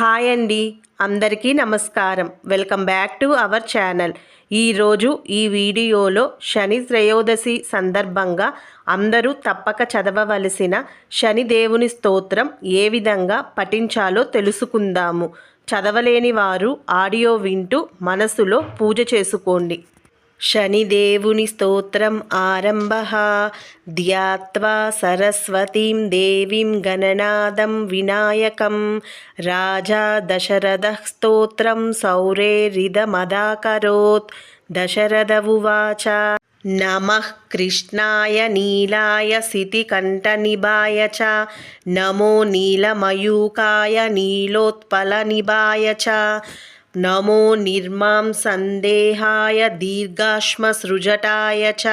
Hi అండి. అందరికీ నమస్కారం. Welcome back to our channel. ఈరోజు ఈ వీడియోలో శని త్రయోదశి సందర్భంగా అందరూ తప్పక చదవవలసిన శనిదేవుని స్తోత్రం ఏ విధంగా పఠించాలో తెలుసుకుందాము. చదవలేని వారు ఆడియో వింటూ మనసులో పూజ చేసుకోండి. శనిదేవుని స్తోత్రం ఆరంభ ధ్యాత్వా సరస్వతీం దేవీం గణనాదం వినాయకం రాజా దశరథ స్తోత్రం సౌరేరిదమదాకరోత్ దశరథ ఉవాచ నమ కృష్ణాయ నీలాయ సితికంఠనిభాయ చ నమో నీలమయూకాయ నీలోత్పలనిభాయ చ నమో నిర్మాం సందేహాయ దీర్ఘాశ్మసృజటాయ చ.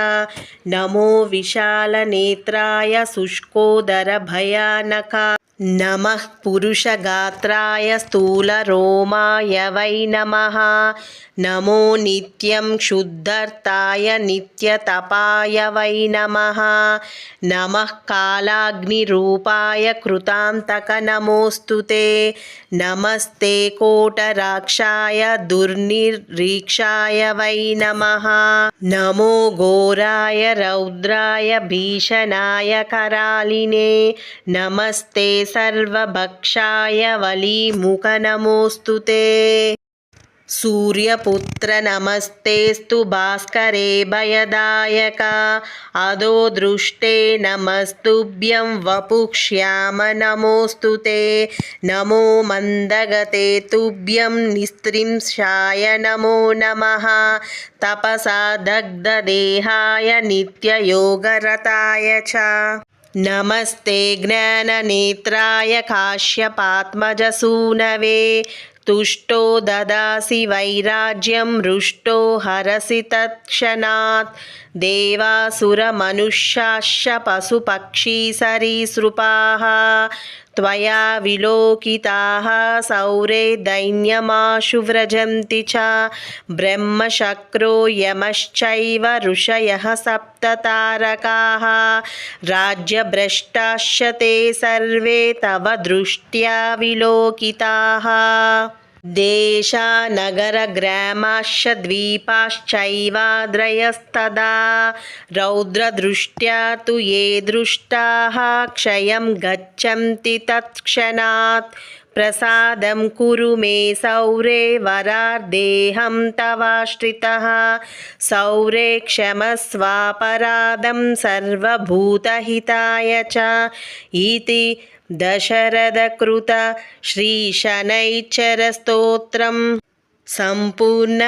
నమో విశాలనేత్రాయ శుష్కోదరభయానకా నమ పురుషగాత్రాయ స్థూలరోమాయ వై నమ. నమో నిత్యం క్షుద్ధర్తాయ నిత్యతపాయ వై నమ. నమ కాలాగ్నిరూపాయ కృతాంతక నమోస్తుతే నమస్తే కోటరాక్షాయ దుర్నిరీక్షాయ వై నమ. నమో ఘోరాయ రౌద్రాయ భీషణాయ కరాలినే నమస్తే సర్వభక్షాయ వలీముఖ నమోస్తుతే. सूर्यपुत्र नमस्तेऽस्तु भास्करेऽभयदायका अधो दृष्टे नमस्तुभ्यं वपुक्ष्याम नमोऽस्तु ते। नमो मन्दगते तुभ्यं निस्त्रिंशाय नमो नमः। तपसा दग्धदेहाय नित्ययोगरताय च। नमस्ते ज्ञाननेत्राय काश्यपात्मजसूनवे। तुष्टो ददासि वैराज्यं, रुष्टो हरसि तत्क्षणात्। देवासुरमनुष्याश्च पशुपक्षीसरीसृपाः त्वया विलोकिताः सौरे दैन्यमाशु व्रजन्ति च। ब्रह्मशक्रो यमश्चैव ऋषयः सप्ततारकाः। राज्यभ्रष्टाश्च ते सर्वे तव दृष्ट्या विलोकिताः। देशानगरग्रामाश्च द्वीपाश्चैवाद्रयस्तदा रौद्रदृष्ट्या तु ये दृष्टाः क्षयं गच्छन्ति तत्क्षणात् ప్రసాదం కురు మే సౌరే వరార్దేహం తవాశ్రిత సౌరే క్షమస్వాపరాధం సర్వభూతహితాయ చ ఇది దశరథకృత శ్రీశనైశ్చరస్తోత్రం సంపూర్ణ